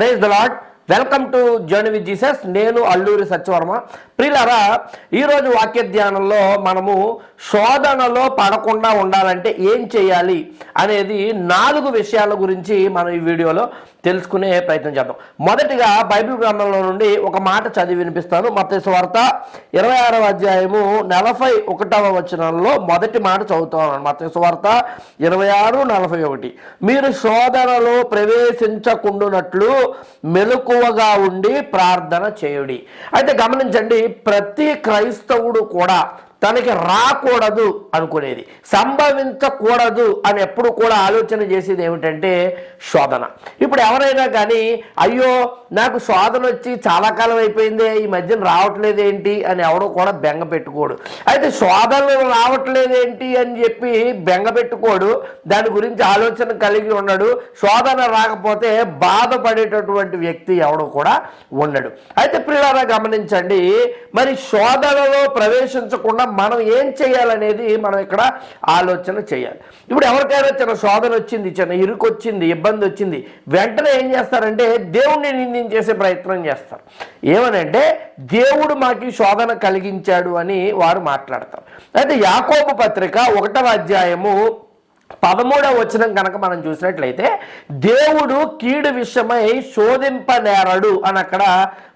Praise the lord welcome to journey with Jesus. నేను అల్లూరి సత్యవర్మ. ప్రిలరా ఈరోజు వాక్య ధ్యానంలో మనము శోధనలో పడకుండా ఉండాలంటే ఏం చేయాలి అనేది నాలుగు విషయాల గురించి మనం ఈ వీడియోలో తెలుసుకునే ప్రయత్నం చేద్దాం. మొదటిగా బైబిల్ గ్రంథంలో నుండి ఒక మాట చదివి వినిపిస్తాను. మత వార్త ఇరవై ఆరవ అధ్యాయము నలభై ఒకటవ వచనంలో మొదటి మాట చదువుతాను మత వార్త ఇరవై ఆరు నలభై ఒకటి. మీరు శోధనలో ప్రవేశించకుండునట్లు మెలకువగా ఉండి ప్రార్థన చేయుడి. అయితే గమనించండి ప్రతి క్రైస్తవుడు కూడా తనకి రాకూడదు అనుకునేది. సంభవించకూడదు అని ఎప్పుడు కూడా ఆలోచన చేసేది ఏమిటంటే శోధన. ఇప్పుడు ఎవరైనా కానీ అయ్యో నాకు శోధన వచ్చి చాలా కాలం అయిపోయిందే ఈ మధ్యన రావట్లేదు ఏంటి? అని ఎవడో కూడా బెంగ పెట్టుకోడు. అయితే శోధనలు రావట్లేదేంటి అని చెప్పి బెంగ పెట్టుకోడు. దాని గురించి ఆలోచన కలిగి ఉన్నాడు శోధన రాకపోతే బాధపడేటటువంటి వ్యక్తి ఎవడు కూడా ఉండడు. అయితే ప్రియులారా గమనించండి మరి శోధనలో ప్రవేశించకుండా మనం ఏం చేయాలనేది మనం ఇక్కడ ఆలోచన చేయాలి. ఇప్పుడు ఎవరికైనా చిన్న శోధన వచ్చింది చిన్న ఇరుకు వచ్చింది ఇబ్బంది వచ్చింది వెంటనే ఏం చేస్తారంటే దేవుణ్ణి నిందించేసే ప్రయత్నం చేస్తారు. ఏమనంటే దేవుడు మాకు శోధన కలిగించాడు అని వారు మాట్లాడతారు. అయితే యాకోబు పత్రిక ఒకటవ అధ్యాయము పదమూడవ వచనం కనుక మనం చూసినట్లయితే దేవుడు కీడు విషయమై శోధింపనేరడు అని అక్కడ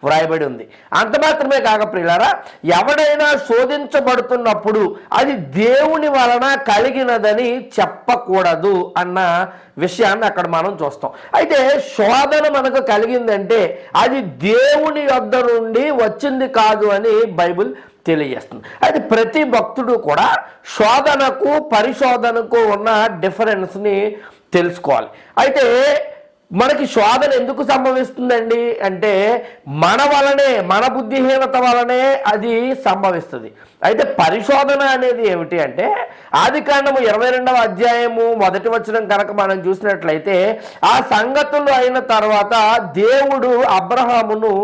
వ్రాయబడి ఉంది. అంత మాత్రమే కాక ప్రియులారా ఎవడైనా శోధించబడుతున్నప్పుడు అది దేవుని వలన కలిగినదని చెప్పకూడదు అన్న విషయాన్ని అక్కడ మనం చూస్తాం. అయితే శోధన మనకు కలిగిందంటే అది దేవుని యొద్ద నుండి వచ్చింది కాదు అని బైబిల్ తెలియజేస్తుంది. అయితే ప్రతి భక్తుడు కూడా శోధనకు పరిశోధనకు ఉన్న డిఫరెన్స్ని తెలుసుకోవాలి. అయితే మనకి శోధన ఎందుకు సంభవిస్తుందండి? అంటే మన వలనే మన బుద్ధిహీనత వలనే అది సంభవిస్తుంది. అయితే పరిశోధన అనేది ఏమిటి అంటే ఆది కాండము ఇరవై రెండవ అధ్యాయము మొదటి వచనం కనుక మనం చూసినట్లయితే ఆ సంగతులు అయిన తర్వాత దేవుడు అబ్రహామును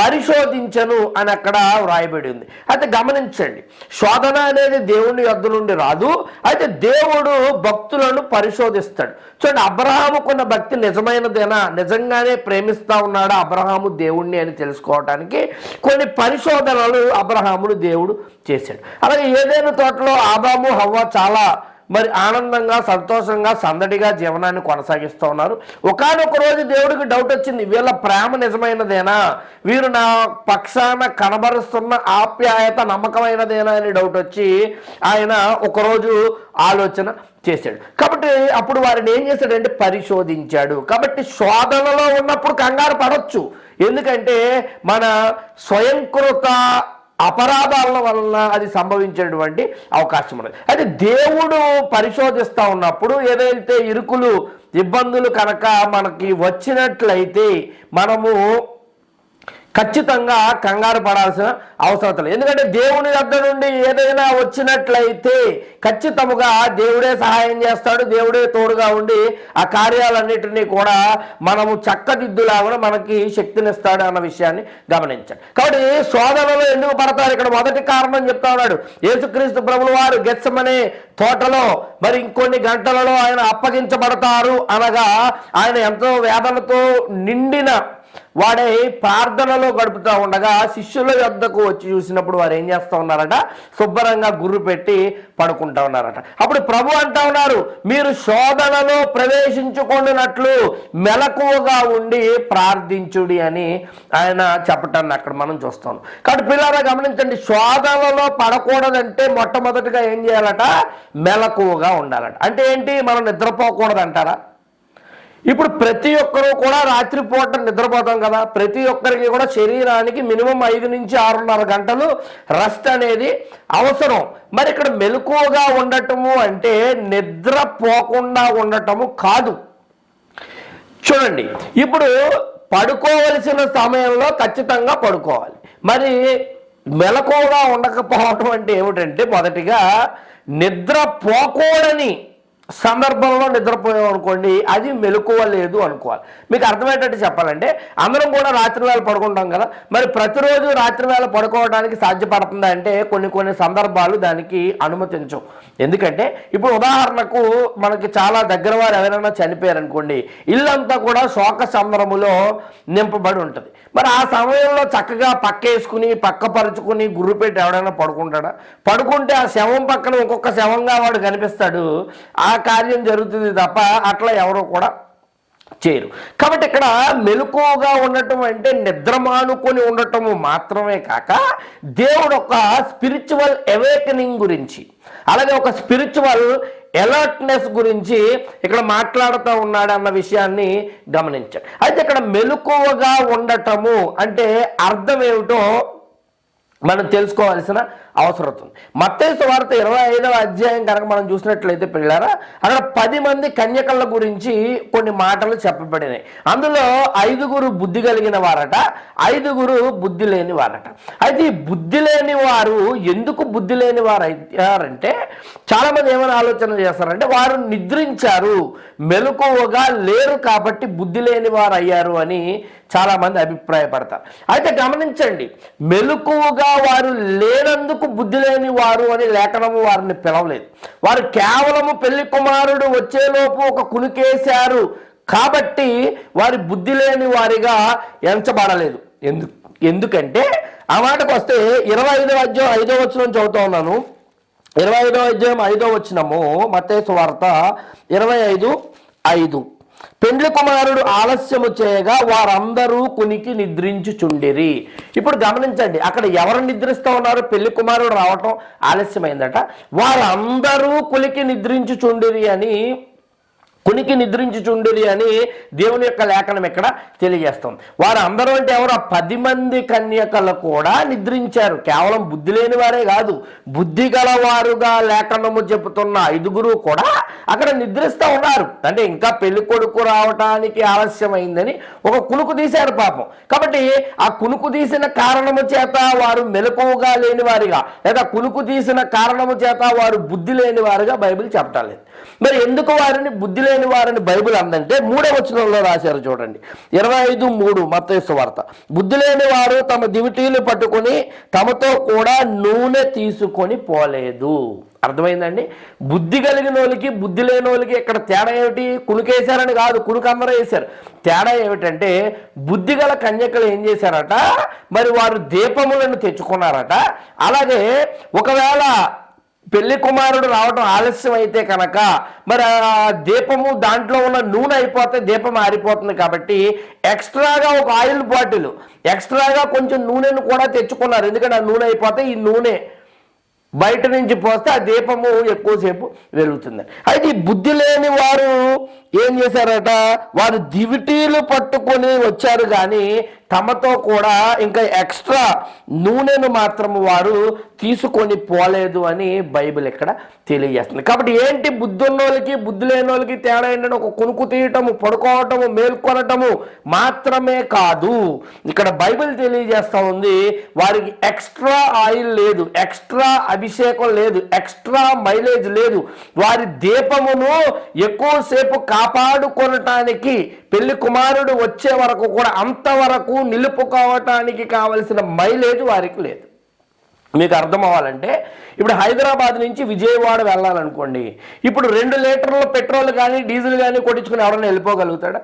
పరిశోధించను అని అక్కడ వ్రాయబడి ఉంది. అయితే గమనించండి శోధన అనేది దేవుని యొద్ నుండి రాదు. అయితే దేవుడు భక్తులను పరిశోధిస్తాడు. చూడండి అబ్రహాముకున్న భక్తి నిజమైనదేనా? నిజంగానే ప్రేమిస్తా ఉన్నాడా అబ్రహాము దేవుణ్ణి అని తెలుసుకోవటానికి? కొన్ని పరిశోధనలు అబ్రహామును దేవుడు చేశాడు. అలాగే ఏదైనా తోటలో ఆదాము హవ్వ చాలా మరి ఆనందంగా సంతోషంగా సందడిగా జీవనాన్ని కొనసాగిస్తూ ఉన్నారు. ఒకనొక రోజు దేవుడికి డౌట్ వచ్చింది. వీళ్ళ ప్రేమ నిజమైనదేనా? వీరు నా పక్షాన కనబరుస్తున్న ఆప్యాయత నమ్మకమైనదేనా అని డౌట్ వచ్చి ఆయన ఒకరోజు ఆలోచన చేశాడు. కాబట్టి అప్పుడు వారిని ఏం చేశాడంటే పరిశోధించాడు. కాబట్టి శోధనలో ఉన్నప్పుడు కంగారు పడవచ్చు ఎందుకంటే మన స్వయంకృత అపరాధాల వలన అది సంభవించేటువంటి అవకాశం ఉన్నది. అయితే దేవుడు పరిశోధిస్తూ ఉన్నప్పుడు ఏదైతే ఇరుకులు ఇబ్బందులు కనుక మనకి వచ్చినట్లయితే మనము ఖచ్చితంగా కంగారు పడాల్సిన అవసరం లేదు. ఎందుకంటే దేవుని వద్ద నుండి ఏదైనా వచ్చినట్లయితే ఖచ్చితముగా దేవుడే సహాయం చేస్తాడు దేవుడే తోడుగా ఉండి ఆ కార్యాలన్నిటినీ కూడా మనము చక్కదిద్దులాగా మనకి శక్తినిస్తాడు అన్న విషయాన్ని గమనించండి. కాబట్టి శోధనలో ఎందుకు పడతారు? ఇక్కడ మొదటి కారణం చెప్తా ఉన్నాడు. యేసుక్రీస్తు ప్రభులు వారు గెచ్చమనే తోటలో మరి ఇంకొన్ని గంటలలో ఆయన అప్పగించబడతారు అనగా ఆయన ఎంతో వేదనతో నిండిన వాడే ప్రార్థనలో గడుపుతూ ఉండగా శిష్యుల యొద్దకు వచ్చి చూసినప్పుడు వారు ఏం చేస్తూ ఉన్నారట? శుభ్రంగా గుర్రు పెట్టి పడుకుంటా ఉన్నారట. అప్పుడు ప్రభు అంటా ఉన్నారు మీరు శోధనలో ప్రవేశించుకున్నట్లు మెలకువగా ఉండి ప్రార్థించుడి అని ఆయన చెప్పటాన్ని అక్కడ మనం చూస్తాం. కాబట్టి పిల్లలు గమనించండి శోధనలో పడకూడదంటే మొట్టమొదటిగా ఏం చేయాలట? మెలకువగా ఉండాలట. అంటే ఏంటి? మనం నిద్రపోకూడదంటారా? ఇప్పుడు ప్రతి ఒక్కరూ కూడా రాత్రిపూట నిద్రపోతాం కదా. ప్రతి ఒక్కరికి కూడా శరీరానికి మినిమం ఐదు నుంచి ఆరున్నర గంటలు రెస్ట్ అనేది అవసరం. మరి ఇక్కడ మెలకువగా ఉండటము అంటే నిద్రపోకుండా ఉండటము కాదు. చూడండి ఇప్పుడు పడుకోవలసిన సమయంలో ఖచ్చితంగా పడుకోవాలి. మరి మెలకువగా ఉండకపోవటం అంటే ఏమిటంటే మొదటిగా నిద్ర పోకూడని సందర్భంలో నిద్రపోయాం అనుకోండి అది మెలకువ లేదు అనుకోవాలి. మీకు అర్థమయ్యేటట్టు చెప్పాలంటే అందరం కూడా రాత్రి వేళ పడుకుంటాం కదా మరి ప్రతిరోజు రాత్రి వేళ పడుకోవడానికి సాధ్యపడుతుందా అంటే కొన్ని కొన్ని సందర్భాలు దానికి అనుమతించవు. ఎందుకంటే ఇప్పుడు ఉదాహరణకు మనకి చాలా దగ్గర వారు ఎవరైనా చనిపోయారు అనుకోండి ఇల్లంతా కూడా శోక సంద్రములో నింపబడి ఉంటుంది. మరి ఆ సమయంలో చక్కగా పక్కేసుకుని పక్క పరుచుకుని గుర్రు పెట్టి ఎవడైనా పడుకుంటాడా? పడుకుంటే ఆ శవం పక్కన ఇంకొక శవంగా వాడు కనిపిస్తాడు. ఆ కార్యం జరుగుతుంది తప్ప అట్లా ఎవరు కూడా చేయరు. కాబట్టి ఇక్కడ మెలకువగా ఉండటం అంటే నిద్ర మానుకొని ఉండటము మాత్రమే కాక దేవుడు ఒక స్పిరిచువల్ అవేకనింగ్ గురించి అలాగే ఒక స్పిరిచువల్ అలర్ట్నెస్ గురించి ఇక్కడ మాట్లాడుతూ ఉన్నాడు అన్న విషయాన్ని గమనించాడు. అయితే ఇక్కడ మెలకువగా ఉండటము అంటే అర్థం ఏమిటో మనం తెలుసుకోవాల్సిన అవసరం ఉంది మత్తేసు వార్త ఇరవై ఐదవ అధ్యాయం కనుక మనం చూసినట్లయితే పిల్లారా అక్కడ పది మంది కన్యకల గురించి కొన్ని మాటలు చెప్పబడినాయి. అందులో ఐదుగురు బుద్ధి కలిగిన వారట ఐదుగురు బుద్ధి లేని వారట. అయితే ఈ బుద్ధి లేని వారు ఎందుకు బుద్ధి లేని వారు అయ్యారంటే చాలామంది ఏమైనా ఆలోచన చేస్తారంటే వారు నిద్రించారు మెలకువగా లేరు కాబట్టి బుద్ధి లేని వారు అయ్యారు అని చాలామంది అభిప్రాయపడతారు. అయితే గమనించండి మెలకువగా వారు లేనందుకు బుద్ధి లేని వారు అని లేఖనము వారిని పిలవలేదు. వారు కేవలము పెళ్ళి కుమారుడు వచ్చేలోపు ఒక కునికేశారు కాబట్టి వారి బుద్ధి లేని వారిగా ఎంచబడలేదు. ఎందుకు ఎందుకంటే ఆ మాటకు వస్తే ఇరవై ఐదో అధ్యాయం ఐదో వచ్చిన చదువుతా ఉన్నాను. ఇరవై ఐదో అధ్యాయం ఐదో వచ్చినము మత్తేసు వార్త ఇరవై ఐదు ఐదు. పెండ్లి కుమారుడు ఆలస్యము చేయగా వారందరూ కునికి నిద్రించుచుండిరి. ఇప్పుడు గమనించండి అక్కడ ఎవరు నిద్రిస్తూ ఉన్నారు? పెళ్ళి కుమారుడు రావటం ఆలస్యమైందట. వారందరూ కులికి నిద్రించుచుండిరి అని కునికి నిద్రించుచుండిరి అని దేవుని యొక్క లేఖనం ఇక్కడ తెలియజేస్తాం. వారు అందరూ అంటే ఎవరు పది మంది కన్యకలు కూడా నిద్రించారు. కేవలం బుద్ధి లేని వారే కాదు బుద్ధి గలవారుగా లేఖనము చెబుతున్న ఐదుగురు కూడా అక్కడ నిద్రిస్తూ ఉన్నారు. అంటే ఇంకా పెళ్ళి కొడుకు రావటానికి ఆలస్యమైందని ఒక కునుకు తీశారు పాపం. కాబట్టి ఆ కునుకు తీసిన కారణము చేత వారు మెలకువగా లేని వారిగా లేదా కునుకు తీసిన కారణము చేత వారు బుద్ధి లేని వారుగా బైబిల్ చెప్పటాలేదు మరి ఎందుకు వారిని బుద్ధి లేని వారిని బైబిల్ అందంటే మూడవ వచనంలో రాశారు చూడండి. ఇరవై ఐదు మూడు మత్తేసు వార్త. బుద్ధి లేని వారు తమ దివిటీలు పట్టుకొని తమతో కూడా నూనె తీసుకొని పోలేదు. అర్థమైందండి? బుద్ధి కలిగిన వాళ్ళకి బుద్ధి లేని వాళ్ళకి ఇక్కడ తేడా ఏమిటి? కునుకేశారని కాదు కునుకు వేశారు. తేడా ఏమిటంటే బుద్ధి గల కన్యకలు ఏం చేశారట? మరి వారు దీపములను తెచ్చుకున్నారట. అలాగే ఒకవేళ పెళ్ళి కుమారుడు రావడం ఆలస్యం అయితే కనుక మరి దీపము దాంట్లో ఉన్న నూనె అయిపోతే దీపం ఆరిపోతుంది కాబట్టి ఎక్స్ట్రాగా ఒక ఆయిల్ బాటిల్ ఎక్స్ట్రాగా కొంచెం నూనెను కూడా తెచ్చుకున్నారు. ఎందుకంటే ఆ నూనె అయిపోతే ఈ నూనె బయట నుంచి పోస్తే ఆ దీపము ఎక్కువసేపు వెలుగుతుంది. అయితే ఈ బుద్ధి లేని వారు ఏం చేశారట? వారు దివిటీలు పట్టుకొని వచ్చారు కానీ తమతో కూడా ఇంకా ఎక్స్ట్రా నూనెను మాత్రం వారు తీసుకొని పోలేదు అని బైబిల్ ఇక్కడ తెలియజేస్తుంది. కాబట్టి ఏంటి బుద్ధున్న వాళ్ళకి బుద్ధి లేని వాళ్ళకి తేడా ఏంటంటే ఒక కొనుక్కు తీయటము పడుకోవటము మేల్కొనటము మాత్రమే కాదు. ఇక్కడ బైబిల్ తెలియజేస్తా ఉంది వారికి ఎక్స్ట్రా ఆయిల్ లేదు ఎక్స్ట్రా అభిషేకం లేదు ఎక్స్ట్రా మైలేజ్ లేదు. వారి దీపమును ఎక్కువసేపు కాపాడుకొనటానికి పెళ్ళి కుమారుడు వచ్చే వరకు కూడా అంతవరకు నిలుపుకోవటానికి కావలసిన మైలేజ్ వారికి లేదు. మీకు అర్థం అవ్వాలంటే ఇప్పుడు హైదరాబాద్ నుంచి విజయవాడ వెళ్ళాలనుకోండి ఇప్పుడు రెండు లీటర్ల పెట్రోల్ కానీ డీజిల్ కానీ కొట్టించుకుని ఎవరైనా వెళ్ళిపోగలుగుతాడా?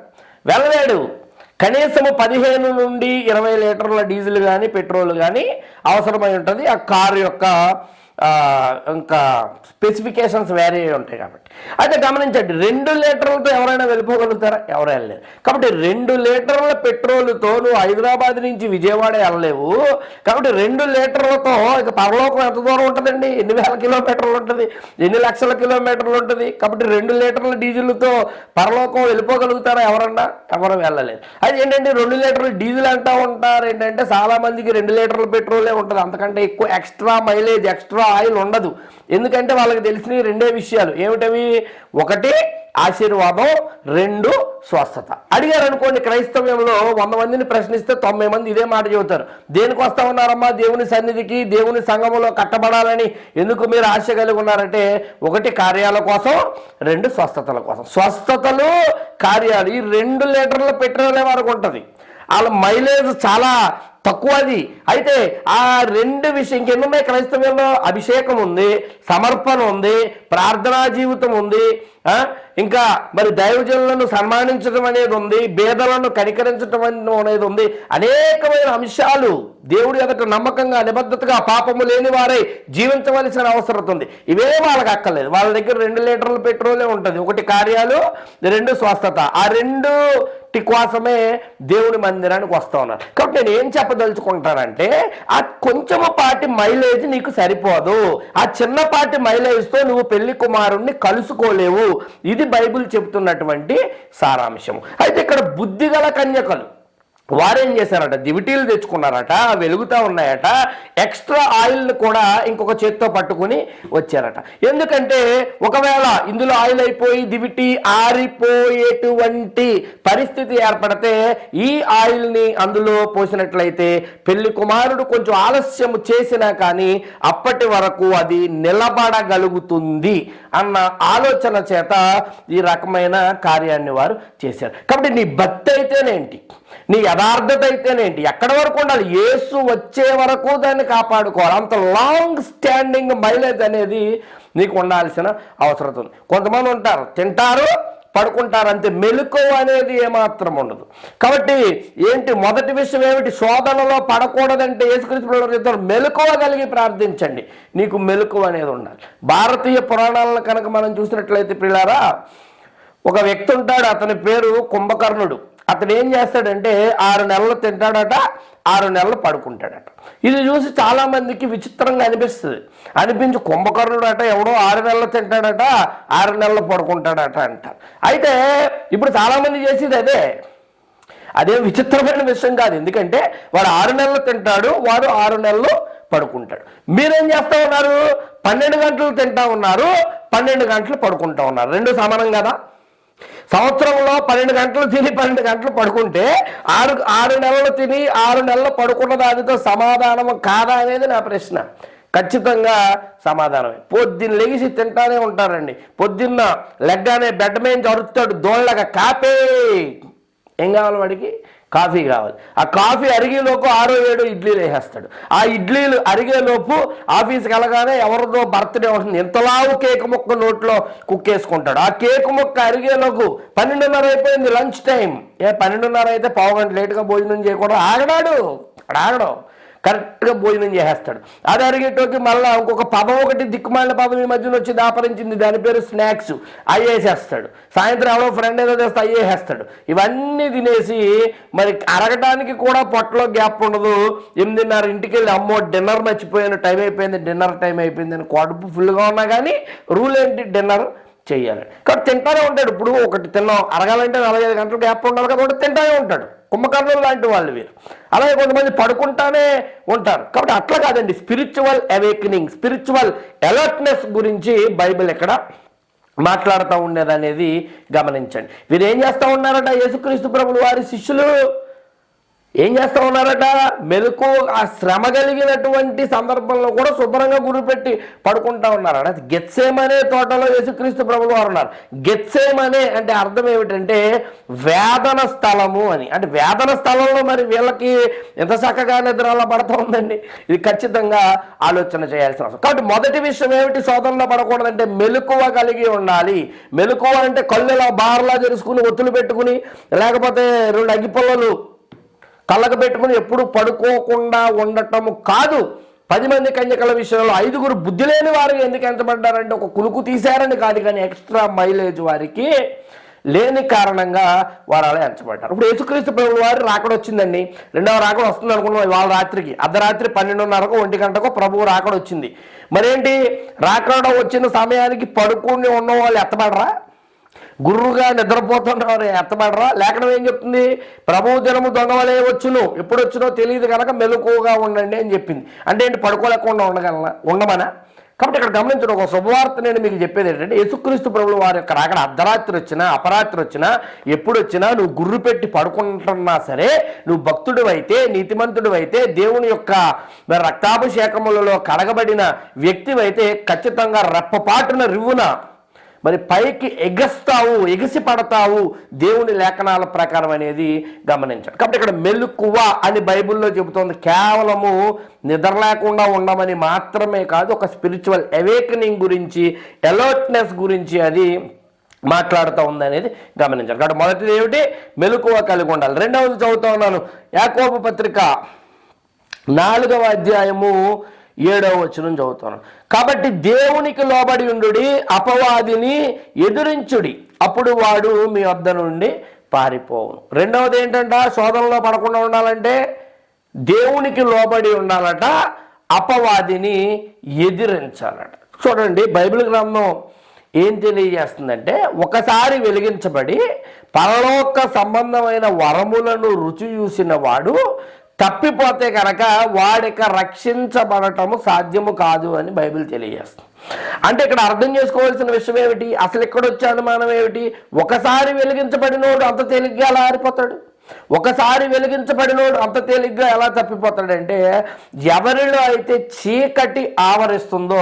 వెళ్ళలేడు. కనీసము పదిహేను నుండి ఇరవై లీటర్ల డీజిల్ కానీ పెట్రోల్ కానీ అవసరమై ఉంటుంది. ఆ కారు యొక్క ఇంకా స్పెసిఫికేషన్స్ వేరే ఉంటాయి కాబట్టి. అయితే గమనించండి రెండు లీటర్లతో ఎవరైనా వెళ్ళిపోగలుగుతారా? ఎవరు వెళ్ళలేరు. కాబట్టి రెండు లీటర్ల పెట్రోల్తో నువ్వు హైదరాబాద్ నుంచి విజయవాడ వెళ్ళలేవు. కాబట్టి రెండు లీటర్లతో ఇక పరలోకం ఎంత దూరం ఉంటుందండి? ఎన్ని వేల కిలోమీటర్లు ఉంటుంది? ఎన్ని లక్షల కిలోమీటర్లు ఉంటుంది? కాబట్టి రెండు లీటర్ల డీజిల్తో పరలోకం వెళ్ళిపోగలుగుతారా ఎవరన్నా? ఎవరు వెళ్ళలేరు. అది ఏంటంటే రెండు లీటర్లు డీజిల్ అంటూ ఉంటారు. ఏంటంటే చాలా మందికి రెండు లీటర్ల పెట్రోలే ఉంటుంది. అంతకంటే ఎక్కువ ఎక్స్ట్రా మైలేజ్ ఎక్స్ట్రా ఆయిల్ ఉండదు. ఎందుకంటే వాళ్ళకి తెలిసినవి రెండే విషయాలు. ఏమిటవి? ఒకటి ఆశీర్వాదం రెండు స్వస్థత. అడిగారు అనుకోండి క్రైస్తవ్యంలో వంద మందిని ప్రశ్నిస్తే తొంభై మంది ఇదే మాట చెబుతారు. దేనికి వస్తా ఉన్నారమ్మా? దేవుని సన్నిధికి దేవుని సంఘములో కట్టబడాలని ఎందుకు మీరు ఆశ కలిగి ఉన్నారంటే ఒకటి కార్యాల కోసం రెండు స్వస్థతల కోసం. స్వస్థతలు కార్యాలు ఈ రెండు లీటర్ల పెట్రోలే వరకు ఉంటుంది. వాళ్ళ మైలేజ్ చాలా తక్కువది. అయితే ఆ రెండు విషయం ఇంకెన్ని క్రైస్తవ్యంలో అభిషేకం ఉంది సమర్పణ ఉంది ప్రార్థనా జీవితం ఉంది ఇంకా మరి దైవజనులను సన్మానించడం అనేది ఉంది భేదలను కనికరించడం అనేది ఉంది. అనేకమైన అంశాలు దేవుడి ఎదుట నమ్మకంగా నిబద్ధతగా పాపము లేని వారై జీవించవలసిన అవసరం ఉంది. ఇవే వాళ్ళకి అక్కర్లేదు. వాళ్ళ దగ్గర రెండు లీటర్ల పెట్రోలే ఉంటుంది. ఒకటి కార్యాలు రెండు స్వస్థత. ఆ రెండు కోసమే దేవుని మందిరానికి వస్తా ఉన్నారు. కాబట్టి నేను ఏం చెప్పదలుచుకుంటానంటే ఆ కొంచెం పాటి మైలేజ్ నీకు సరిపోదు. ఆ చిన్నపాటి మైలేజ్తో నువ్వు పెళ్ళి కుమారుణ్ణి కలుసుకోలేవు. ఇది బైబిల్ చెబుతున్నటువంటి సారాంశం అయితే ఇక్కడ బుద్ధిగల కన్యకలు వారేం చేశారట? దివిటీలు తెచ్చుకున్నారట వెలుగుతా ఉన్నాయట ఎక్స్ట్రా ఆయిల్ని కూడా ఇంకొక చేత్తో పట్టుకుని వచ్చారట. ఎందుకంటే ఒకవేళ ఇందులో ఆయిల్ అయిపోయి దివిటి ఆరిపోయేటువంటి పరిస్థితి ఏర్పడితే ఈ ఆయిల్ని అందులో పోసినట్లయితే పెళ్ళి కుమారుడు కొంచెం ఆలస్యం చేసినా కానీ అప్పటి వరకు అది నిలబడగలుగుతుంది అన్న ఆలోచన చేత ఈ రకమైన కార్యాన్ని వారు చేశారు. కాబట్టి నీ భక్తి అయితేనేంటి నీ యథార్థత అయితేనేంటి ఎక్కడి వరకు ఉండాలి? యేసు వచ్చే వరకు దాన్ని కాపాడుకోవాలి. అంత లాంగ్ స్టాండింగ్ మైలేజ్ అనేది నీకు ఉండాల్సిన అవసరం ఉంది. కొంతమంది ఉంటారు తింటారు పడుకుంటారు అంతే మెలుకు అనేది ఏమాత్రం ఉండదు. కాబట్టి ఏంటి మొదటి విషయం ఏమిటి? శోధనలో పడకూడదంటే యేసుక్రీస్తు ఇద్దరు మెలుకువ కలిగి ప్రార్థించండి. నీకు మెలకువ అనేది ఉండాలి. భారతీయ పురాణాలను కనుక మనం చూసినట్లయితే పిల్లారా ఒక వ్యక్తి ఉంటాడు అతని పేరు కుంభకర్ణుడు. అతను ఏం చేస్తాడంటే ఆరు నెలలు తింటాడట ఆరు నెలలు పడుకుంటాడట. ఇది చూసి చాలామందికి విచిత్రంగా అనిపిస్తుంది. అనిపించి కుంభకర్ణుడు అట ఎవడో ఆరు నెలలు తింటాడట ఆరు నెలలు పడుకుంటాడట అంటారు. అయితే ఇప్పుడు చాలామంది చేసేది అదే. అదే విచిత్రమైన విషయం కాదు. ఎందుకంటే వాడు ఆరు నెలలు తింటాడు వాడు ఆరు నెలలు పడుకుంటాడు. మీరేం చేస్తా ఉన్నారు? పన్నెండు గంటలు తింటా ఉన్నారు పన్నెండు గంటలు పడుకుంటా ఉన్నారు. రెండు సమానం కదా? సంవత్సరంలో పన్నెండు గంటలు తిని పన్నెండు గంటలు పడుకుంటే ఆరు ఆరు నెలలు తిని ఆరు నెలలు పడుకున్న దానితో సమాధానం కాదా అనేది నా ప్రశ్న. ఖచ్చితంగా సమాధానమే. పొద్దున్న లెగిసి తింటానే ఉంటారండి. పొద్దున్న లెగ్గానే బెడ్ మీద అరుస్తాడు దోళ్ళగా కాపే. ఏం కావాలి వాడికి? కాఫీ కావాలి. ఆ కాఫీ అరిగేలోపు ఆరో ఏడు ఇడ్లీలు వేసేస్తాడు ఆ ఇడ్లీలు అరిగేలోపు ఆఫీస్కి వెళ్ళగానే ఎవరిదో బర్త్డే ఉంటుంది. ఎంతలావు కేక్ ముక్క నోట్లో కుక్కేసుకుంటాడు. ఆ కేక్ ముక్క అరిగేలోపు పన్నెండున్నర అయిపోయింది లంచ్ టైం. ఏ పన్నెండున్నర అయితే పావు గంట లేటుగా భోజనం చేయకూడదు. ఆగడాడు. ఆగడం. కరెక్ట్గా భోజనం చేసేస్తాడు. అది అరిగేటోకి మళ్ళీ ఇంకొక పదం ఒకటి దిక్కుమాలిన పదం ఈ మధ్యన వచ్చి దాపరించింది. దాని పేరు స్నాక్స్. అవి వేసేస్తాడు. సాయంత్రం ఎవడో ఫ్రెండ్ ఏదో చేస్తే అవి వేసేస్తాడు. ఇవన్నీ తినేసి మరి అరగటానికి కూడా పొట్టలో గ్యాప్ ఉండదు. ఎనిమిదిన్నర ఇంటికి వెళ్ళి అమ్మో డిన్నర్ మర్చిపోయాను టైం అయిపోయింది డిన్నర్ టైం అయిపోయింది అని కడుపు ఫుల్గా ఉన్నా కానీ రూల్ ఏంటి? డిన్నర్ చేయాలి. కాబట్టి తింటానే ఉంటాడు. ఇప్పుడు ఒకటి తిన్నాం. అరగాలంటే నలభై ఐదు గంటలు గ్యాప్ ఉండాలి కాబట్టి తింటానే ఉంటాడు. కుంభకర్ణులు లాంటి వాళ్ళు వీరు. అలాగే కొంతమంది పడుకుంటానే ఉంటారు. కాబట్టి అట్లా కాదండి. స్పిరిచువల్ అవేకనింగ్ స్పిరిచువల్ అలర్ట్నెస్ గురించి బైబిల్ ఎక్కడ మాట్లాడుతూ ఉండేది అనేది గమనించండి. వీరు ఏం చేస్తూ ఉన్నారట? యేసుక్రీస్తు ప్రభులు వారి శిష్యులు ఏం చేస్తా ఉన్నారట? మెలకు ఆ శ్రమ కలిగినటువంటి సందర్భంలో కూడా శుభ్రంగా గురిపెట్టి పడుకుంటా ఉన్నారట. గెత్సేమనే తోటలో యేసుక్రీస్తు ప్రభులు వారు ఉన్నారు. గెత్సేమనే అంటే అర్థం ఏమిటంటే వేదన స్థలము అని. అంటే వేదన స్థలంలో మరి వీళ్ళకి ఎంత చక్కగా నిద్ర అలా పడుతూ ఉందండి? ఇది ఖచ్చితంగా ఆలోచన చేయాల్సిన అవసరం. కాబట్టి మొదటి విషయం ఏమిటి? శోధనలో పడకూడదంటే మెలకువ కలిగి ఉండాలి. మెలకువ అంటే కళ్ళులా బార్లా తెరుచుకుని ఒత్తులు పెట్టుకుని లేకపోతే రెండు అగ్గిపొల్లలు కళ్ళకు పెట్టుకుని ఎప్పుడు పడుకోకుండా ఉండటము కాదు. పది మంది కన్యకల విషయంలో ఐదుగురు బుద్ధి లేని వారు ఎందుకు ఎంచబడ్డారంటే ఒక కులుకు తీశారని కాదు కానీ ఎక్స్ట్రా మైలేజ్ వారికి లేని కారణంగా వారు అలా ఎంచబడ్డారు. ఇప్పుడు యేసుక్రీస్తు ప్రభువు వారు రాకడ వచ్చిందండి. రెండవ రాకడ వస్తుంది అనుకున్నాం వాళ్ళ రాత్రికి. అర్ధరాత్రి పన్నెండున్నరకు ఒంటి గంటకు ప్రభువు రాకడ వచ్చింది. మరేంటి? రాకడ వచ్చిన సమయానికి పడుకుని ఉన్న వాళ్ళు ఎత్తబడరా? గుర్రుగా నిద్రపోతున్నవారు ఎత్తబడరా లేఖనం ఏం చెప్తుంది? ప్రభు దొంగవలే వచ్చును. ఎప్పుడు వచ్చినో తెలియదు కనుక మెలకువగా ఉండండి అని చెప్పింది. అంటే ఏంటి? పడుకోలేకుండా ఉండగలనా? ఉండమనా? కాబట్టి ఇక్కడ గమనించడం ఒక శుభవార్త నేను మీకు చెప్పేది ఏంటంటే యేసుక్రీస్తు ప్రభులు వారి యొక్క అక్కడ అర్ధరాత్రి వచ్చినా అపరాత్రి వచ్చినా ఎప్పుడు వచ్చినా నువ్వు గుర్రు పెట్టి పడుకుంటున్నా సరే నువ్వు భక్తుడు అయితే నీతిమంతుడు అయితే దేవుని యొక్క రక్తాభిషేకములలో కడగబడిన వ్యక్తివైతే ఖచ్చితంగా రెప్పపాటున రివ్వున మరి పైకి ఎగస్తావు ఎగిసి పడతావు దేవుని లేఖనాల ప్రకారం అనేది గమనించాడు. కాబట్టి ఇక్కడ మెలుకువ అని బైబిల్లో చెబుతోంది. కేవలము నిద్ర లేకుండా ఉండమని మాత్రమే కాదు ఒక స్పిరిచువల్ అవేకనింగ్ గురించి అలర్ట్నెస్ గురించి అది మాట్లాడుతూ ఉంది అనేది గమనించాలి కాబట్టి మొదటిది ఏమిటి? మెలకువ కలిగి ఉండాలి. రెండవది చదువుతా ఉన్నాను. యాకోబు పత్రిక నాలుగవ అధ్యాయము ఏడవ వచనం చదువుతున్నాను కాబట్టి దేవునికి లోబడి ఉండు అపవాదిని ఎదురించుడి. అప్పుడు వాడు మీ వద్ద నుండి పారిపోవును. రెండవది ఏంటంట? శోధనలో పడకుండా ఉండాలంటే దేవునికి లోబడి ఉండాలట అపవాదిని ఎదిరించాలట. చూడండి బైబిల్ గ్రంథం ఏం తెలియజేస్తుందంటే ఒకసారి వెలిగించబడి పరలోక సంబంధమైన వరములను రుచి చూసిన వాడు తప్పిపోతే కనుక వాడిక రక్షించబడటము సాధ్యము కాదు అని బైబిల్ తెలియజేస్తుంది. అంటే ఇక్కడ అర్థం చేసుకోవాల్సిన విషయం ఏమిటి? అసలు ఇక్కడ వచ్చే అనుమానం ఏమిటి? ఒకసారి వెలిగించబడినోడు అంత తేలిగ్గా ఎలా ఆరిపోతాడు? ఒకసారి వెలిగించబడినోడు అంత తేలిగ్గా ఎలా తప్పిపోతాడంటే ఎవరిలో అయితే చీకటి ఆవరిస్తుందో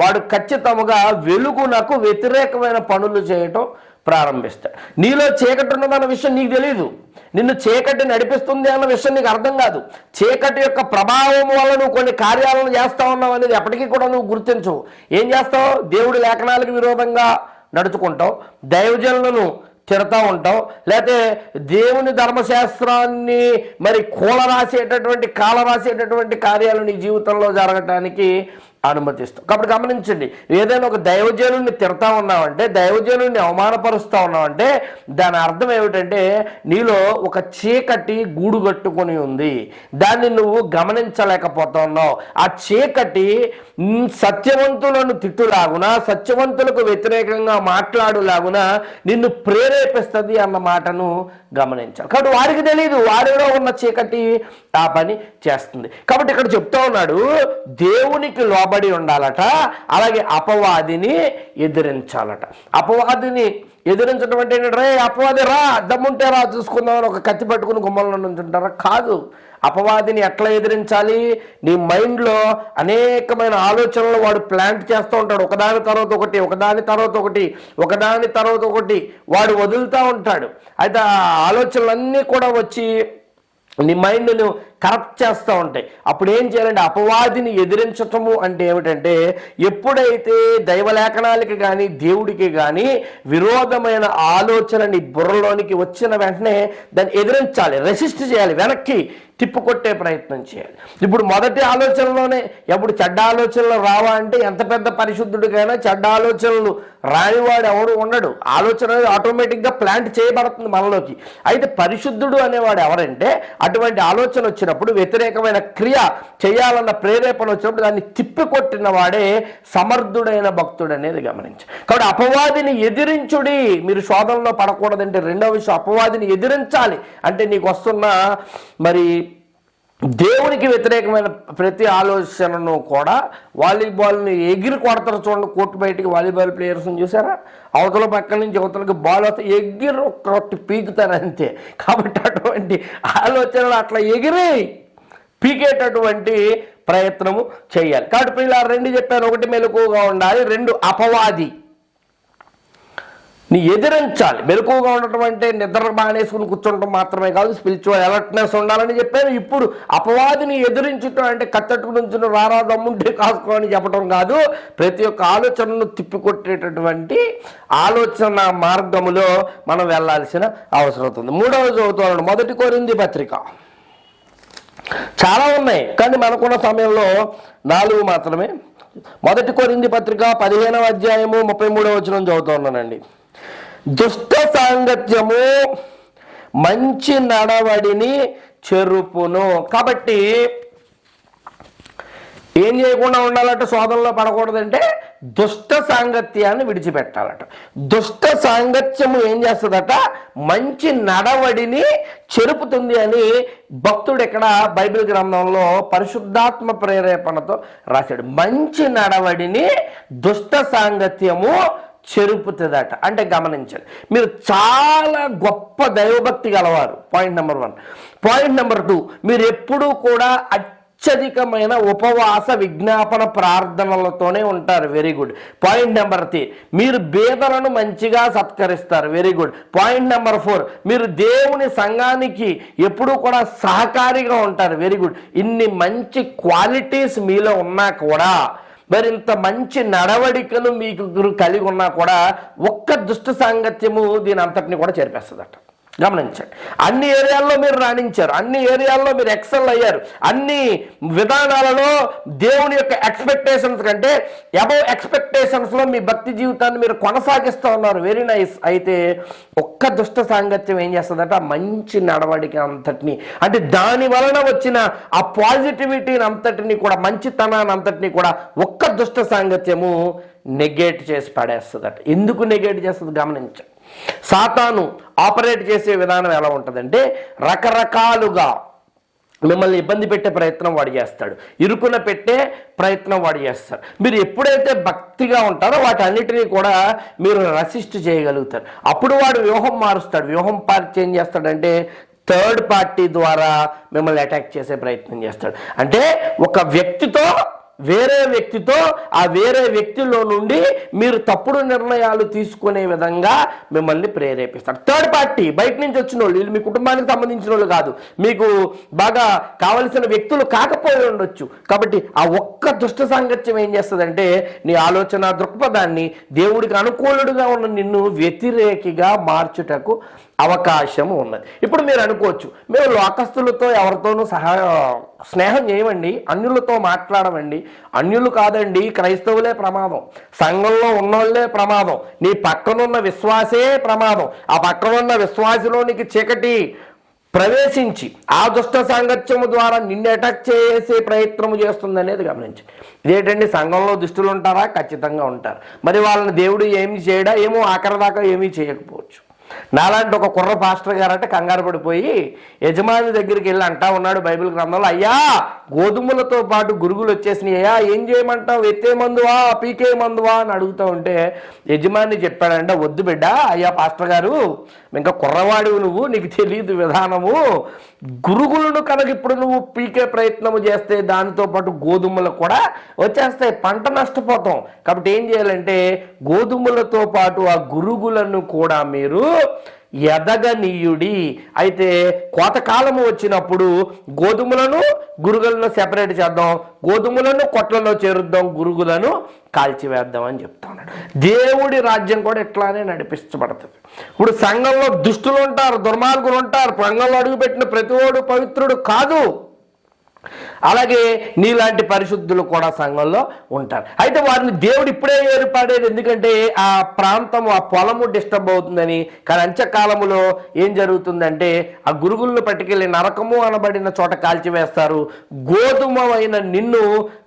వాడు ఖచ్చితముగా వెలుగునకు వ్యతిరేకమైన పనులు చేయటం ప్రారంభిస్తాడు. నీలో చీకటి ఉన్నదన్న విషయం నీకు తెలియదు నిన్ను చీకటి నడిపిస్తుంది అన్న విషయం నీకు అర్థం కాదు. చీకటి యొక్క ప్రభావం వల్ల నువ్వు కొన్ని కార్యాలను చేస్తా ఉన్నావు అనేది ఎప్పటికీ కూడా నువ్వు గుర్తించవు. ఏం చేస్తావు? దేవుడి లేఖనాలకు విరోధంగా నడుచుకుంటావు. దైవజనులను తిడతా ఉంటావు. లేకపోతే దేవుని ధర్మశాస్త్రాన్ని మరి కూల రాసేటటువంటి కాల రాసేటటువంటి కార్యాలు నీ జీవితంలో జరగటానికి అనుమతిస్తాం. కాబట్టి గమనించండి ఏదైనా ఒక దైవజనుడిని తిడతా ఉన్నావంటే దైవజనుడిని అవమానపరుస్తూ ఉన్నావంటే దాని అర్థం ఏమిటంటే నీలో ఒక చీకటి గూడు కట్టుకొని ఉంది. దాన్ని నువ్వు గమనించలేకపోతున్నావు. ఆ చీకటి సత్యవంతులను తిట్టులాగున సత్యవంతులకు వ్యతిరేకంగా మాట్లాడులాగున నిన్ను ప్రేరేపిస్తుంది అన్న మాటను గమనించాలి. కాబట్టి వారికి తెలియదు వారిలో ఉన్న చీకటి ఆ పని చేస్తుంది. కాబట్టి ఇక్కడ చెప్తా ఉన్నాడు దేవునికి లోబడి ఉండాలట అలాగే అపవాదిని ఎదిరించాలట. అపవాదిని ఎదిరించడం అంటే ఏంటంటే, రే అపవాది రా దమ్ముంటే రా చూసుకుందామని ఒక కత్తి పట్టుకుని గుమ్మల్లో నుంచుంటారా? కాదు. అపవాదిని ఎట్లా ఎదిరించాలి? నీ మైండ్లో అనేకమైన ఆలోచనలు వాడు ప్లాంట్ చేస్తూ ఉంటాడు. ఒకదాని తర్వాత ఒకటి ఒకదాని తర్వాత ఒకటి ఒకదాని తర్వాత ఒకటి. వాడు వదులుతూ ఉంటాడు. అయితే ఆ ఆలోచనలన్నీ కూడా వచ్చి నీ మైండ్ను కరప్ట్ చేస్తూ ఉంటాయి. అప్పుడు ఏం చేయాలంటే అపవాదిని ఎదిరించటము అంటే ఏమిటంటే ఎప్పుడైతే దైవలేఖనాలకి కానీ దేవుడికి కానీ విరోధమైన ఆలోచన నీ బుర్రలోనికి వచ్చిన వెంటనే దాన్ని ఎదిరించాలి రెసిస్ట్ చేయాలి వెనక్కి తిప్పుకొట్టే ప్రయత్నం చేయాలి. ఇప్పుడు మొదటి ఆలోచనలోనే ఎప్పుడు చెడ్డ ఆలోచనలు రావా అంటే ఎంత పెద్ద పరిశుద్ధుడికైనా చెడ్డ ఆలోచనలు రానివాడు ఎవడు ఉండడు. ఆలోచన అనేది ఆటోమేటిక్గా ప్లాంట్ చేయబడుతుంది మనలోకి. అయితే పరిశుద్ధుడు అనేవాడు ఎవరంటే అటువంటి ఆలోచన వచ్చినప్పుడు వ్యతిరేకమైన క్రియ చేయాలన్న ప్రేరేపణ వచ్చినప్పుడు దాన్ని తిప్పికొట్టిన వాడే సమర్థుడైన భక్తుడు అనేది గమనించి. కాబట్టి అపవాదిని ఎదిరించుడి. మీరు శోధనలో పడకూడదంటే రెండవ విషయం అపవాదిని ఎదిరించాలి. అంటే నీకు వస్తున్న మరి దేవునికి వ్యతిరేకమైన ప్రతి ఆలోచనను కూడా వాలీబాల్ని ఎగిరి కొడతారు చూడండి కోర్టు బయటికి వాలీబాల్ ప్లేయర్స్ని చూసారా? అవతల పక్క నుంచి అవతలకి బాల్ వస్తే ఎగిరి ఒక్కటి పీకుతారు అంతే కాబట్టి అటువంటి ఆలోచనలు అట్లా ఎగిరి పీకేటటువంటి ప్రయత్నము చేయాలి. కాబట్టి పిల్లలు రెండు చెప్పాను. ఒకటి మెలకుగా ఉండాలి రెండు అపవాది. నీ ఎదిరించాలి. మెలకువగా ఉండటం అంటే నిద్ర మానేసుకుని కూర్చోవడం మాత్రమే కాదు స్పిరిచువల్ అలర్ట్నెస్ ఉండాలని చెప్పాను ఇప్పుడు అపవాదిని ఎదిరించటం అంటే కత్తట్టు నుంచి రారా దమ్ముంటే కాసుకోని చెప్పడం కాదు. ప్రతి ఒక్క ఆలోచనను తిప్పికొట్టేటటువంటి ఆలోచన మార్గములో మనం వెళ్ళాల్సిన అవసరం ఉంది. మూడవ చదువుతున్నాను మొదటి కోరింది పత్రిక. చాలా ఉన్నాయి కానీ మనకున్న సమయంలో నాలుగు మాత్రమే. మొదటి కొరింది పత్రిక పదిహేనవ అధ్యాయము ముప్పై మూడవ వచనం చదువుతూ ఉన్నానండి దుష్ట సాంగత్యము మంచి నడవడిని చెరుపును. కాబట్టి ఏం చేయకుండా ఉండాలంటే శోధనలో పడకూడదంటే దుష్ట సాంగత్యాన్ని విడిచిపెట్టాలట. దుష్ట సాంగత్యము ఏం చేస్తుందట? మంచి నడవడిని చెరుపుతుంది అని భక్తుడు ఇక్కడ బైబిల్ గ్రంథంలో పరిశుద్ధాత్మ ప్రేరేపణతో రాశాడు. మంచి నడవడిని దుష్ట సాంగత్యము చెరుపుతుందట. అంటే గమనించండి మీరు చాలా గొప్ప దైవభక్తి గలవారు. Point number one point number two మీరు ఎప్పుడూ కూడా అత్యధికమైన ఉపవాస విజ్ఞాపన ప్రార్థనలతోనే ఉంటారు. Very good point number three మీరు బీదలను మంచిగా సత్కరిస్తారు. Very good point number four మీరు దేవుని సంఘానికి ఎప్పుడూ కూడా సహకారిగా ఉంటారు. వెరీ గుడ్ ఇన్ని మంచి క్వాలిటీస్ మీలో ఉన్నా కూడా మరి ఇంత మంచి నడవడికను మీకు కలిగి ఉన్నా కూడా ఒక్క దుష్ట సాంగత్యము దీని అంతటిని కూడా చేర్పేస్తుందట. గమనించండి. అన్ని ఏరియాల్లో మీరు రాణించారు అన్ని ఏరియాల్లో మీరు ఎక్సెల్ అయ్యారు అన్ని విధానాలలో దేవుని యొక్క ఎక్స్పెక్టేషన్స్ కంటే అబౌవ్ ఎక్స్పెక్టేషన్స్లో మీ భక్తి జీవితాన్ని మీరు కొనసాగిస్తూ ఉన్నారు. వెరీ నైస్ అయితే ఒక్క దుష్ట సాంగత్యం ఏం చేస్తుందంటే? మంచి నడవడిక అంతటిని అంటే దాని వలన వచ్చిన ఆ పాజిటివిటీని అంతటిని కూడా మంచితనాన్ని అంతటిని కూడా ఒక్క దుష్ట సాంగత్యము నెగేట్ చేసి పడేస్తుందట. ఎందుకు నెగేట్ చేస్తుంది? గమనించండి. సాతాను ఆపరేట్ చేసే విధానం ఎలా ఉంటుందంటే రకరకాలుగా మిమ్మల్ని ఇబ్బంది పెట్టే ప్రయత్నం వాడు చేస్తాడు. ఇరుకున పెట్టే ప్రయత్నం వాడు చేస్తాడు. మీరు ఎప్పుడైతే భక్తిగా ఉంటారో వాటన్నిటినీ కూడా మీరు రసిస్ట్ చేయగలుగుతారు. అప్పుడు వాడు వ్యూహం మారుస్తాడు. వ్యూహం పార్టీ ఏం చేస్తాడంటే థర్డ్ పార్టీ ద్వారా మిమ్మల్ని అటాక్ చేసే ప్రయత్నం చేస్తాడు. అంటే ఒక వ్యక్తితో వేరే వ్యక్తితో ఆ వేరే వ్యక్తిలో నుండి మీరు తప్పుడు నిర్ణయాలు తీసుకునే విధంగా మిమ్మల్ని ప్రేరేపిస్తారు. థర్డ్ పార్టీ బయట నుంచి వచ్చిన వాళ్ళు వీళ్ళు మీ కుటుంబానికి సంబంధించిన వాళ్ళు కాదు. మీకు బాగా కావలసిన వ్యక్తులు కాకపోయి ఉండొచ్చు. కాబట్టి ఆ ఒక్క దుష్ట సాంగత్యం ఏం చేస్తుందంటే నీ ఆలోచన దృక్పథాన్ని దేవుడికి అనుకూలుడుగా ఉన్న నిన్ను వ్యతిరేకిగా మార్చుటకు అవకాశం ఉన్నది. ఇప్పుడు మీరు అనుకోవచ్చు మేము లోకస్తులతో ఎవరితోనూ సహా స్నేహం చేయమండి అన్యులతో మాట్లాడమండి. అన్యులు కాదండి క్రైస్తవులే ప్రమాదం. సంఘంలో ఉన్నోళ్ళే ప్రమాదం. నీ పక్కనున్న విశ్వాసే ప్రమాదం. ఆ పక్కనున్న విశ్వాసలోనికి చీకటి ప్రవేశించి ఆ దుష్ట సాంగత్యము ద్వారా నిన్ను అటాక్ చేసే ప్రయత్నం చేస్తుంది అనేది గమనించి. ఇదేంటండి సంఘంలో దుష్టులు ఉంటారా? ఖచ్చితంగా ఉంటారు. మరి వాళ్ళని దేవుడు ఏమి చేయడా? ఏమో ఆఖరి దాకా ఏమీ చేయకపోవచ్చు. నాలాంటి ఒక కుర్ర పాస్టర్ గారంటే కంగారు పడిపోయి యజమాని దగ్గరికి వెళ్ళి అంటా ఉన్నాడు బైబిల్ గ్రంథంలో అయ్యా గోధుమలతో పాటు గురుగులు వచ్చేసినాయి. అయ్యా ఏం చేయమంటావు? ఎత్తే మందువా? పీకే మందువా? అని అడుగుతూ ఉంటే యజమాని చెప్పాడంట వద్దు బిడ్డ అయ్యా పాస్టర్ గారు ఇంకా కుర్రవాడివి నువ్వు నీకు తెలియదు విధానము. గురుగులను కనుక ఇప్పుడు నువ్వు పీకే ప్రయత్నము చేస్తే దానితో పాటు గోధుమలు కూడా వచ్చేస్తాయి. పంట నష్టపోతాం. కాబట్టి ఏం చేయాలంటే గోధుమలతో పాటు ఆ గురుగులను కూడా మీరు ఎదగనీయుడి. అయితే కోతకాలము వచ్చినప్పుడు గోధుమలను గురుగులను సెపరేట్ చేద్దాం. గోధుమలను కొట్లలో చేరుద్దాం. గురుగులను కాల్చివేద్దాం అని చెప్తా ఉన్నాడు దేవుడి రాజ్యం కూడా ఇట్లానే నడిపించబడుతుంది. ఇప్పుడు సంఘంలో దుష్టులు ఉంటారు దుర్మార్గులు ఉంటారు. సంఘంలో అడుగుపెట్టిన ప్రతివాడు పవిత్రుడు కాదు. అలాగే నీలాంటి పరిశుద్ధులు కూడా సంఘంలో ఉంటారు. అయితే వారిని దేవుడు ఇప్పుడే ఏర్పడేది ఎందుకంటే ఆ ప్రాంతం ఆ పొలము డిస్టర్బ్ అవుతుందని కానీ అంత్యకాలములో ఏం జరుగుతుందంటే ఆ గురుగులను పట్టుకెళ్ళి నరకము అనబడిన చోట కాల్చివేస్తారు. గోధుమమైన నిన్ను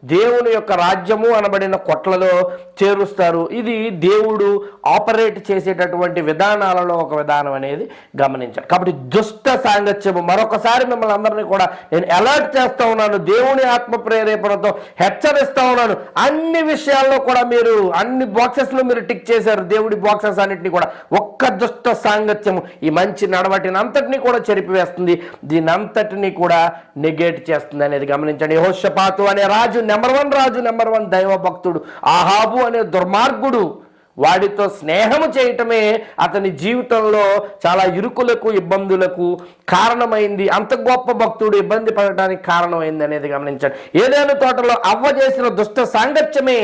దేవుని యొక్క రాజ్యము అనబడిన కొట్లలో చేరుస్తారు. ఇది దేవుడు ఆపరేట్ చేసేటటువంటి విధానాలలో ఒక విధానం అనేది గమనించాలి. కాబట్టి దుష్ట సాంగత్యము. మరొకసారి మిమ్మల్ని అందరినీ కూడా నేను అలర్ట్ చేస్తూ ఉన్నాను. దేవుని ఆత్మ ప్రేరేపణతో హెచ్చరిస్తా ఉన్నాను. అన్ని విషయాల్లో కూడా మీరు అన్ని బాక్సెస్లో మీరు టిక్ చేశారు. దేవుడి బాక్సెస్ అన్నింటినీ కూడా ఒక్క దుష్ట సాంగత్యము. ఈ మంచి నడవటిని అంతటినీ కూడా చెరిపివేస్తుంది. దీని అంతటినీ కూడా నెగేట్ చేస్తుంది అనేది గమనించండి. హోషపాతు అనే రాజు నెంబర్ వన్ రాజు నెంబర్ వన్ దైవ భక్తుడు. ఆహాబు అనే దుర్మార్గుడు వాడితో స్నేహము చేయటమే అతని జీవితంలో చాలా ఇరుకులకు ఇబ్బందులకు కారణమైంది. అంత గొప్ప భక్తుడు ఇబ్బంది పడటానికి కారణమైంది అనేది గమనించండి. ఏదైనా తోటలో అవ్వ చేసిన దుష్ట సాంగత్యమే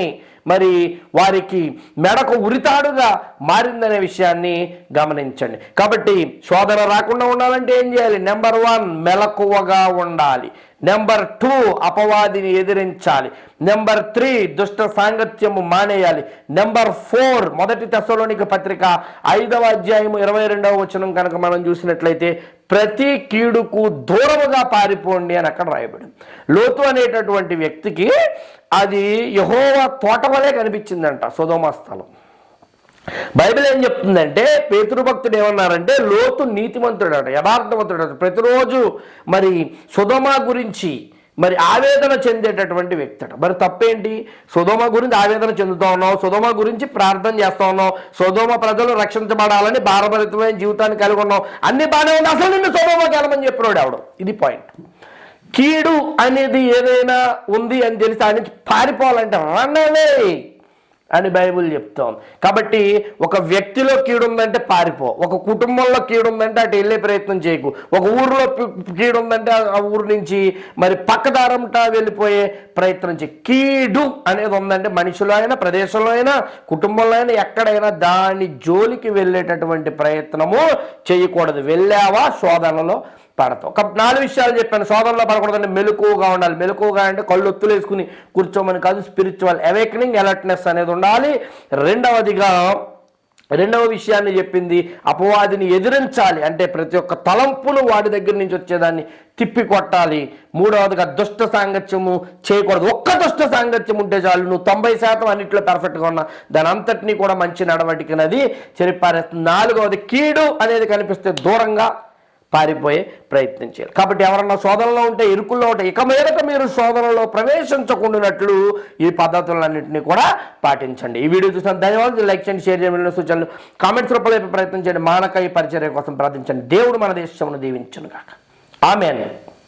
మరి వారికి మెడకు ఉరితాడుగా మారిందనే విషయాన్ని గమనించండి. కాబట్టి శోధన రాకుండా ఉండాలంటే ఏం చేయాలి? నెంబర్ వన్ మెలకువగా ఉండాలి. నెంబర్ టూ అపవాదిని ఎదిరించాలి. నెంబర్ త్రీ దుష్ట సాంగత్యము మానేయాలి. నెంబర్ ఫోర్ మొదటి దశలోనికి పత్రిక ఐదవ అధ్యాయము ఇరవై రెండవ వచనం కనుక మనం చూసినట్లయితే ప్రతి కీడుకు దూరముగా పారిపోండి అని అక్కడ రాయబడి లోతు అనేటటువంటి వ్యక్తికి అది యహోవ తోట వలె కనిపించిందంట సుధోమ స్థలం. బైబిల్ ఏం చెప్తుందంటే పేతృభక్తుడు ఏమన్నారంటే లోతు నీతిమంతుడట యథార్థవంతుడు ప్రతిరోజు మరి సుధమ గురించి మరి ఆవేదన చెందేటటువంటి వ్యక్తి మరి తప్పేంటి? సుధోమ గురించి ఆవేదన చెందుతా ఉన్నావు సుధోమ గురించి ప్రార్థన చేస్తా ఉన్నావు సుధోమ ప్రజలు రక్షించబడాలని భారభరితమైన జీవితాన్ని కలిగి ఉన్నావు. అన్ని బాగానే ఉంది. అసలు నిన్ను సుధోమకి వెళ్ళమని చెప్పినాడు ఆవిడ ఇది పాయింట్ కీడు అనేది ఏదైనా ఉంది అని తెలిసి ఆయన పారిపోవాలంటే రన్నవే అని బైబిల్ చెప్తాం కాబట్టి ఒక వ్యక్తిలో కీడుందంటే పారిపో ఒక కుటుంబంలో కీడుందంటే అటు వెళ్ళే ప్రయత్నం చేయకు ఒక ఊరిలో కీడుందంటే ఆ- ఆ ఊరు నుంచి మరి పక్కదారంట వెళ్ళిపోయే ప్రయత్నం చేయి. కీడు అనేది ఉందంటే మనిషిలో అయినా ప్రదేశంలో అయినా కుటుంబంలో అయినా ఎక్కడైనా దాని జోలికి వెళ్ళేటటువంటి ప్రయత్నము చేయకూడదు. వెళ్ళావా శోధనలో? పడతాం. ఒక నాలుగు విషయాలు చెప్పాను. శోధనలో పడకూడదంటే మెలకువగా ఉండాలి. మెలకువగా అంటే కళ్ళు ఒత్తులు వేసుకుని కూర్చోమని కాదు స్పిరిచువల్ అవేకనింగ్ అలర్ట్నెస్ అనేది ఉండాలి. రెండవదిగా రెండవ విషయాన్ని చెప్పింది అపవాదిని ఎదిరించాలి. అంటే ప్రతి ఒక్క తలంపును వాడి దగ్గర నుంచి వచ్చేదాన్ని తిప్పి కొట్టాలి మూడవదిగా దుష్ట సాంగత్యము చేయకూడదు. ఒక్క దుష్ట సాంగత్యం ఉంటే చాలు. నువ్వు తొంభై శాతం అన్నింటిలో పర్ఫెక్ట్గా ఉన్నా. దాని అంతటినీ కూడా మంచి నడవడికనది చెరిపారేస్తుంది. నాలుగవది కీడు అనేది కనిపిస్తే దూరంగా పారిపోయే ప్రయత్నం చేయాలి. కాబట్టి ఎవరన్నా శోధనలో ఉంటే ఇరుకుల్లో ఉంటే ఇక మీదట మీరు శోధనలో ప్రవేశించకుండానట్లు ఈ పద్ధతులన్నింటినీ కూడా పాటించండి. ఈ వీడియో చూసిన ధన్యవాదాలు. లైక్ చేయండి షేర్ చేయండి సూచనలు కామెంట్స్ రూపంలో ప్రయత్నం చేయండి. మానక ఈ పరిచర్య కోసం ప్రార్థించండి. దేవుడు మన దేశమును దీవించను కాక ఆమె